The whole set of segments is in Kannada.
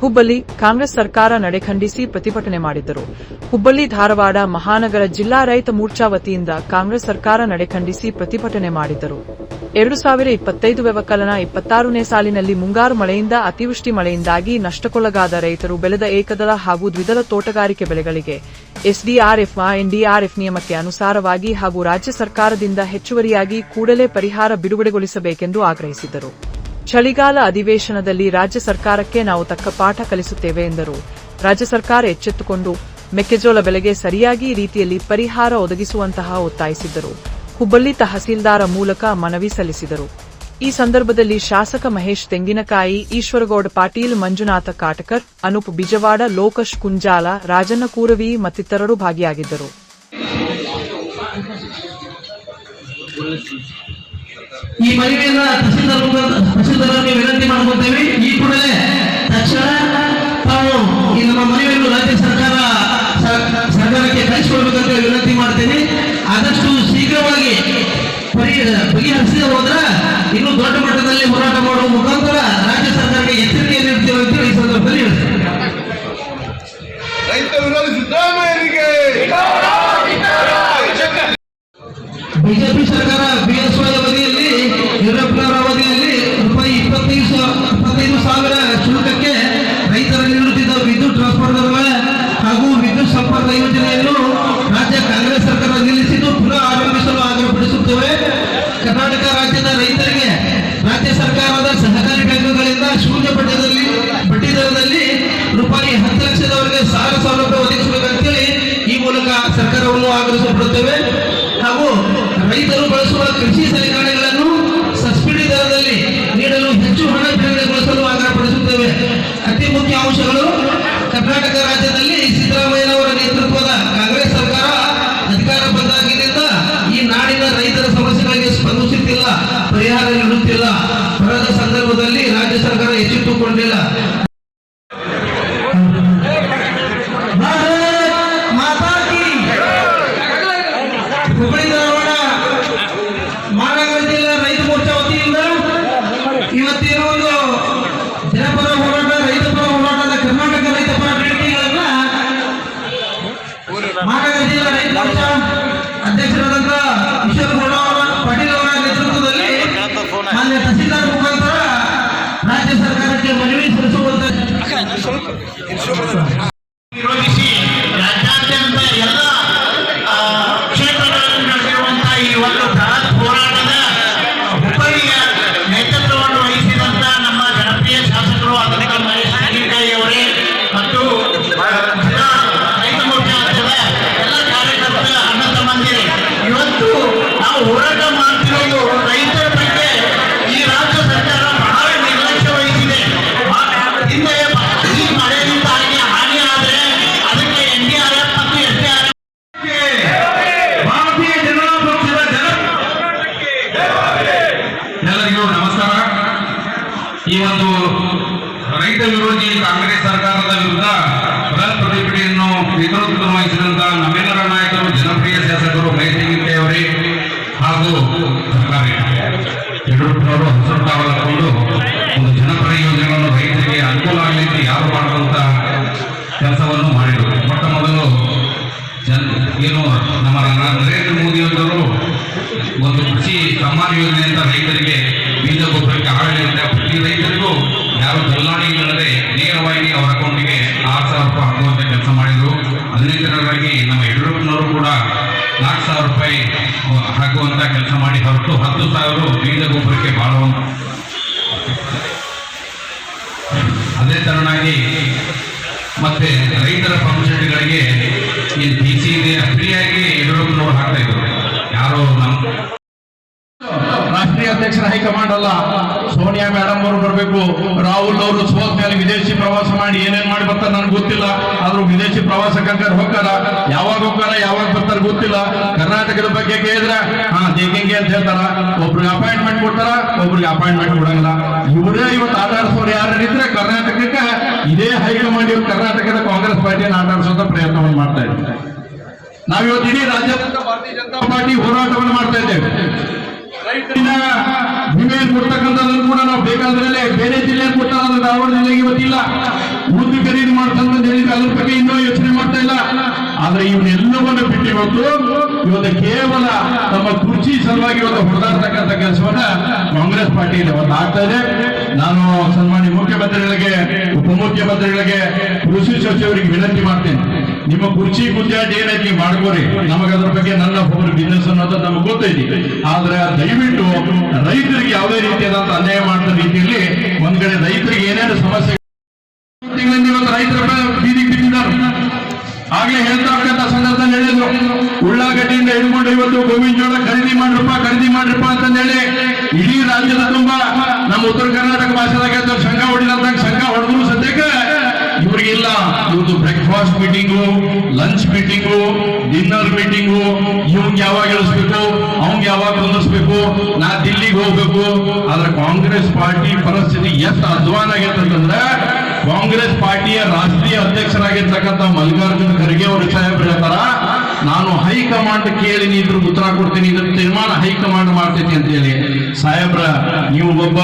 ಹುಬ್ಬಳ್ಳಿ ಕಾಂಗ್ರೆಸ್ ಸರ್ಕಾರ ನಡೆ ಖಂಡಿಸಿ ಪ್ರತಿಭಟನೆ ಮಾಡಿದ್ದರು. ಹುಬ್ಬಳ್ಳಿ ಧಾರವಾಡ ಮಹಾನಗರ ಜಿಲ್ಲಾ ರೈತ ಮೋರ್ಚಾ ವತಿಯಿಂದ ಕಾಂಗ್ರೆಸ್ ಸರ್ಕಾರ ನಡೆ ಖಂಡಿಸಿ ಪ್ರತಿಭಟನೆ ಮಾಡಿದ್ದರು. ಎರಡು ಸಾವಿರ ಇಪ್ಪತ್ತೈದು ವ್ಯವಕಲನ ಇಪ್ಪತ್ತಾರನೇ ಸಾಲಿನಲ್ಲಿ ಮುಂಗಾರು ಮಳೆಯಿಂದ ಅತಿವೃಷ್ಟಿ ಮಳೆಯಿಂದಾಗಿ ನಷ್ಟಕ್ಕೊಳಗಾದ ರೈತರು ಬೆಳೆದ ಏಕದಳ ಹಾಗೂ ದ್ವಿದಳ ತೋಟಗಾರಿಕೆ ಬೆಳೆಗಳಿಗೆ ಎಸ್ಡಿಆರ್ಎಫ್ ಎನ್ಡಿಆರ್ಎಫ್ ನಿಯಮಕ್ಕೆ ಅನುಸಾರವಾಗಿ ಹಾಗೂ ರಾಜ್ಯ ಸರ್ಕಾರದಿಂದ ಹೆಚ್ಚುವರಿಯಾಗಿ ಕೂಡಲೇ ಪರಿಹಾರ ಬಿಡುಗಡೆಗೊಳಿಸಬೇಕೆಂದು ಆಗ್ರಹಿಸಿದರು ಚಳಿಗಾಲ ಅಧಿವೇಶನದಲ್ಲಿ ರಾಜ್ಯ ಸರ್ಕಾರಕ್ಕೆ ನಾವು ತಕ್ಕ ಪಾಠ ಕಲಿಸುತ್ತೇವೆ ಎಂದರು. ರಾಜ್ಯ ಸರ್ಕಾರ ಎಚ್ಚೆತ್ತುಕೊಂಡು ಮೆಕ್ಕೆಜೋಳ ಬೆಲೆಗೆ ಸರಿಯಾಗಿ ರೀತಿಯಲ್ಲಿ ಪರಿಹಾರ ಒದಗಿಸುವಂತಹ ಒತ್ತಾಯಿಸಿದ್ದರು. ಹುಬ್ಬಳ್ಳಿ ತಹಸೀಲ್ದಾರ ಮೂಲಕ ಮನವಿ ಸಲ್ಲಿಸಿದರು. ಈ ಸಂದರ್ಭದಲ್ಲಿ ಶಾಸಕ ಮಹೇಶ್ ತೆಂಗಿನಕಾಯಿ, ಈಶ್ವರಗೌಡ ಪಾಟೀಲ್, ಮಂಜುನಾಥ ಕಾಟಕರ್, ಅನೂಪ್ ಬಿಜವಾಡ, ಲೋಕಶ್ ಕುಂಜಾಲ, ರಾಜಣ್ಣ ಕೂರವಿ ಮತ್ತಿತರರು ಭಾಗಿಯಾಗಿದ್ದರು. ಈ ಮನವಿಯನ್ನ ತಹಸೀಲ್ದಾರ್ ತಹಸೀಲ್ದಾರರಿಗೆ ವಿನಂತಿ ಮಾಡ್ಕೊತೇವೆ ಈ ಕೂಡಲೇ ತಕ್ಷಣ ತಾವು ಈ ನಮ್ಮ ಮನವಿಯನ್ನು ರಾಜ್ಯ ಸರ್ಕಾರ ಸರ್ಕಾರಕ್ಕೆ ಕಳಿಸಿಕೊಡ್ಬೇಕಂತ ವಿನಂತಿ ಮಾಡ್ತೇನೆ. ಆದಷ್ಟು ಶೀಘ್ರವಾಗಿ ಬಗೆಹರಿಸದೆ ಹೋದ್ರ ಇನ್ನು ದೊಡ್ಡ ಮಟ್ಟದಲ್ಲಿ ಹೋರಾಟ ಮಾಡುವ ಮುಖಾಂತರ ಲಕ್ಷದವರೆಗೆ ಸಾಲ ಸೌಲಭ್ಯ ಒದಗಿಸಬೇಕಂತೇಳಿ ಈ ಮೂಲಕ ಸರ್ಕಾರವನ್ನು ಆಗ್ರಹಿಸಲ್ಪಡುತ್ತೇವೆ. ಹಾಗೂ ರೈತರು ಬಳಸುವ ಕೃಷಿ ಸಲಕರಣೆಗಳನ್ನು ಸಬ್ಸಿಡಿ ದರದಲ್ಲಿ ನೀಡಲು ಹೆಚ್ಚು ಹಣ ಬಿಡುಗಡೆಗೊಳಿಸಲು ಆಗ್ರಹಪಡಿಸುತ್ತೇವೆ. ಅತಿ ಮುಖ್ಯ ಅಂಶಗಳು, ಕರ್ನಾಟಕ ರಾಜ್ಯದಲ್ಲಿ ಸಿದ್ದರಾಮಯ್ಯನವರ ನೇತೃತ್ವದ ಕಾಂಗ್ರೆಸ್ ಸರ್ಕಾರ ಅಧಿಕಾರ ಬಂದಾಗಿನಿಂದ ಈ ನಾಡಿನ ರೈತರ ಸಮಸ್ಯೆಗಳಿಗೆ ಸ್ಪಂದಿಸುತ್ತಿಲ್ಲ, ಪರಿಹಾರ ನೀಡುತ್ತಿಲ್ಲ. ಪ್ರತಿಭಟನೆಯನ್ನು ನೇತೃತ್ವ ಹೊರತು ಹತ್ತು ಸಾವಿರ ಬೀಜ ಗೊಬ್ಬರಕ್ಕೆ ಬಾಳುವಂತ ಅದೇ ತರನಾಗಿ ಮತ್ತೆ ರೈತರ ಪಂಪ್ಸೆಟ್ಗಳಿಗೆ ಈ ಡಿ ಸಿ ಫ್ರೀಯಾಗಿ ಫ್ರೀಯಾಗಿ ನೋಡಿ ಹಾಕ್ತಾ ಇದ್ರು ಯಾರೋ ನಮ್ಮ ರಾಷ್ಟ್ರೀಯ ಅಧ್ಯಕ್ಷರ ಹೈಕಮಾಂಡ್ ಅಲ್ಲ. ಸೋನಿಯಾ ಮೇಡಮ್ ಅವರು ಬರಬೇಕು. ರಾಹುಲ್ ಅವರು ಸೋತ್ ಮೇಲೆ ವಿದೇಶಿ ಪ್ರವಾಸ ಮಾಡಿ ಏನೇನ್ ಮಾಡಿ ಬರ್ತಾರೆ ನನಗೆ ಗೊತ್ತಿಲ್ಲ. ಆದ್ರೂ ವಿದೇಶಿ ಪ್ರವಾಸಕ್ಕೆ ಹೋಗ್ತಾರ? ಯಾವಾಗ ಹೋಗ್ತಾರ? ಯಾವಾಗ ಬರ್ತಾರೆ ಗೊತ್ತಿಲ್ಲ. ಕರ್ನಾಟಕದ ಬಗ್ಗೆ ಕೇಳಿದ್ರೆ, ಹಾ, ದೇಕಿಂಗೆ ಅಂತ ಹೇಳ್ತಾರ. ಒಬ್ರಿಗೆ ಅಪಾಯಿಂಟ್ಮೆಂಟ್ ಕೊಡ್ತಾರ, ಒಬ್ರಿಗೆ ಅಪಾಯಿಂಟ್ಮೆಂಟ್ ಕೊಡಂಗಿಲ್ಲ. ಇವರೇ ಇವತ್ತು ಆಟಾಡಿಸೋರು ಯಾರು ಇದ್ರೆ ಕರ್ನಾಟಕಕ್ಕೆ ಇದೇ ಹೈಕಮಾಂಡ್ ಇವ್ರು ಕರ್ನಾಟಕದ ಕಾಂಗ್ರೆಸ್ ಪಾರ್ಟಿಯನ್ನು ಆಟಾಡಿಸೋದ ಪ್ರಯತ್ನವನ್ನು ಮಾಡ್ತಾ ಇದ್ದಾರೆ. ನಾವಿವತ್ತು ಇಡೀ ರಾಜ್ಯಾದ್ಯಂತ ಭಾರತೀಯ ಜನತಾ ಪಾರ್ಟಿ ಹೋರಾಟವನ್ನು ಮಾಡ್ತಾ ಇದ್ದೇವೆ. ನಿಮಗೆ ಕೊಡ್ತಕ್ಕಂಥದ್ದನ್ನು ಕೂಡ ನಾವು ಬೇಕಾದ್ರಲ್ಲೇ ಬೇರೆ ಜಿಲ್ಲೆ ಕೊಟ್ಟಾಗ ಧಾರವಾಡ ಇವತ್ತಿಲ್ಲ ಉದ್ದು ಖರೀದಿ ಮಾಡ್ತಂತ ಹೇಳಿದ್ರೆ ಅದ್ರ ಬಗ್ಗೆ ಇನ್ನೂ ಯೋಚನೆ ಮಾಡ್ತಾ ಇಲ್ಲ. ಆದ್ರೆ ಇವನ್ನೆಲ್ಲವನ್ನು ಬಿಟ್ಟು ಇವತ್ತು ಇವತ್ತು ಕೇವಲ ತಮ್ಮ ಕೃಷಿ ಸಲುವಾಗಿ ಇವತ್ತು ಹೊಡೆದಾಡ್ತಕ್ಕಂಥ ಕೆಲಸವನ್ನ ಕಾಂಗ್ರೆಸ್ ಪಾರ್ಟಿಯಲ್ಲಿ ಇವತ್ತು ಆಗ್ತಾ ಇದೆ. ನಾನು ಸನ್ಮಾನ್ಯ ಮುಖ್ಯಮಂತ್ರಿಗಳಿಗೆ, ಉಪಮುಖ್ಯಮಂತ್ರಿಗಳಿಗೆ, ಕೃಷಿ ಸಚಿವರಿಗೆ ವಿನಂತಿ ಮಾಡ್ತೇನೆ. ನಿಮ್ಮ ಕುರ್ಚಿ ಗುದ್ದಾಟ ಏನೈತಿ ಮಾಡ್ಕೋರಿ. ನಮಗೆ ಅದ್ರ ಬಗ್ಗೆ ನನ್ನ ಒಬ್ಬರು ಬಿಸ್ನೆಸ್ ಅನ್ನೋದು ನಮಗೆ ಗೊತ್ತೈತಿ. ಆದ್ರೆ ದಯವಿಟ್ಟು ರೈತರಿಗೆ ಯಾವುದೇ ರೀತಿಯಾದಂತ ಅನ್ಯಾಯ ಮಾಡಿದ ರೀತಿಯಲ್ಲಿ ಒಂದ್ ಕಡೆ ರೈತರಿಗೆ ಏನೇನು ಸಮಸ್ಯೆ ರೈತರ ಬೀದಿಗೆ ಬಿದ್ದಿದ್ದಾರೆ. ಆಗ್ಲೇ ಹೇಳ್ತಾ ಇರ್ತಕ್ಕಂಥ ಸಂದರ್ಭದಲ್ಲಿ ಹೇಳಿದ್ರು. ಉಳ್ಳಾಗಡ್ಡಿಯಿಂದ ಹಿಡ್ಕೊಂಡು ಇವತ್ತು ಗೋವಿನ ಜೋಳ ಖರೀದಿ ಮಾಡ್ರಪ್ಪ ಖರೀದಿ ಮಾಡ್ರಪ್ಪ ಅಂತ ಹೇಳಿ ಇಡೀ ರಾಜ್ಯದ ತುಂಬಾ ನಮ್ಮ ಉತ್ತರ Karnataka ಭಾಷೆದಾಗ breakfast meeting lunch meeting dinner meeting ಇವ್ಗೆ ಯಾವಾಗ ಇಳಿಸ್ಬೇಕು, ಅವ್ನ್ ಯಾವಾಗ ಕುಂದಿಸ್ಬೇಕು ನಾ ದಿಲ್ಲಿಗೆ ಹೋಗ್ಬೇಕು. ಆದ್ರೆ ಕಾಂಗ್ರೆಸ್ ಪಾರ್ಟಿ ಪರಿಸ್ಥಿತಿ ಎಷ್ಟು ಅಧ್ವಾನ ಆಗೈತಂತಂದ್ರೆ ಕಾಂಗ್ರೆಸ್ ಪಾರ್ಟಿಯ ರಾಷ್ಟ್ರೀಯ ಅಧ್ಯಕ್ಷರಾಗಿರ್ತಕ್ಕಂಥ ಮಲ್ಲಿಕಾರ್ಜುನ ಖರ್ಗೆ ಅವರು ಸಾಹೇಬ್ರು ಹೇಳ್ತಾರ ನಾನು ಹೈಕಮಾಂಡ್ ಕೇಳಿ ಇದ್ರ ಉತ್ತರ ಕೊಡ್ತೀನಿ ಇದ್ರ ತೀರ್ಮಾನ ಹೈಕಮಾಂಡ್ ಮಾಡ್ತೈತಿ ಅಂತ ಹೇಳಿ. ಸಾಹೇಬ್ರ, ನೀವು ಒಬ್ಬ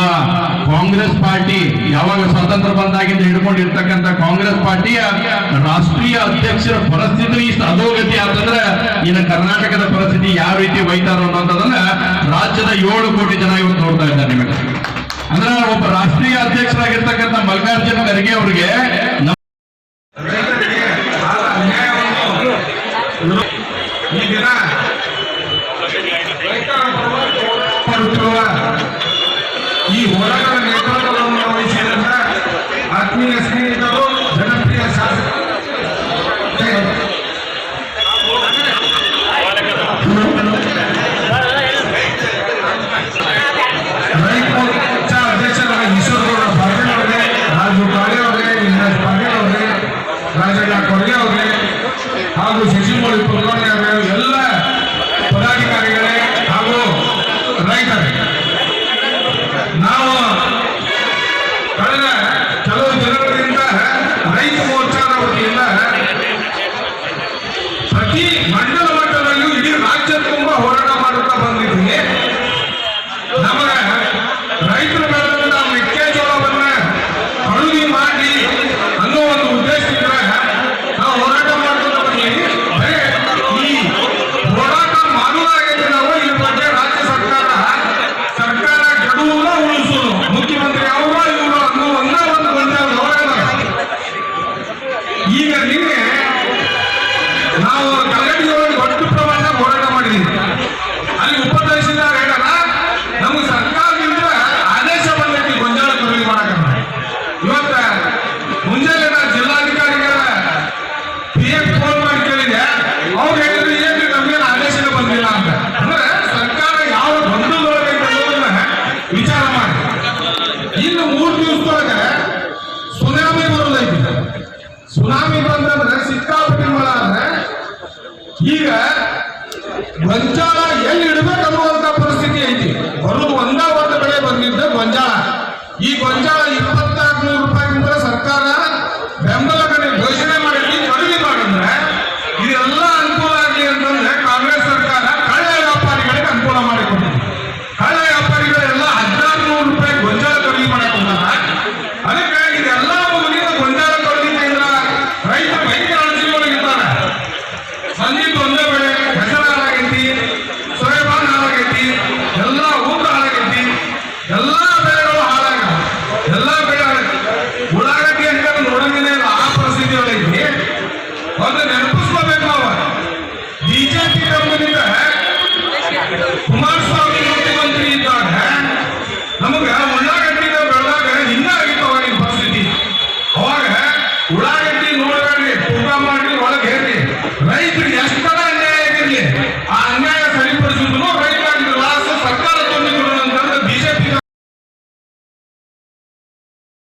ಕಾಂಗ್ರೆಸ್ ಪಾರ್ಟಿ ಯಾವಾಗ ಸ್ವಾತಂತ್ರ್ಯ ಬಂದಾಗಿಂದ ಹಿಡ್ಕೊಂಡಿರ್ತಕ್ಕಂಥ ಕಾಂಗ್ರೆಸ್ ಪಾರ್ಟಿಯ ರಾಷ್ಟ್ರೀಯ ಅಧ್ಯಕ್ಷರ ಪರಿಸ್ಥಿತಿ ಇಷ್ಟು ಅಧೋಗತಿ ಆತಂದ್ರೆ ಇನ್ನು ಕರ್ನಾಟಕದ ಪರಿಸ್ಥಿತಿ ಯಾವ ರೀತಿ ಒಯ್ತಾರೋ ಅನ್ನೋದನ್ನ ರಾಜ್ಯದ ಏಳು ಕೋಟಿ ಜನ ಇವತ್ತು ನೋಡ್ತಾ ಇದ್ದಾರೆ ನಿಮಗೆ. ಅಂದ್ರೆ ಒಬ್ಬ ರಾಷ್ಟ್ರೀಯ ಅಧ್ಯಕ್ಷರಾಗಿರ್ತಕ್ಕಂಥ ಮಲ್ಲಿಕಾರ್ಜುನ ಖರ್ಗೆ ಅವರಿಗೆ ಈಗ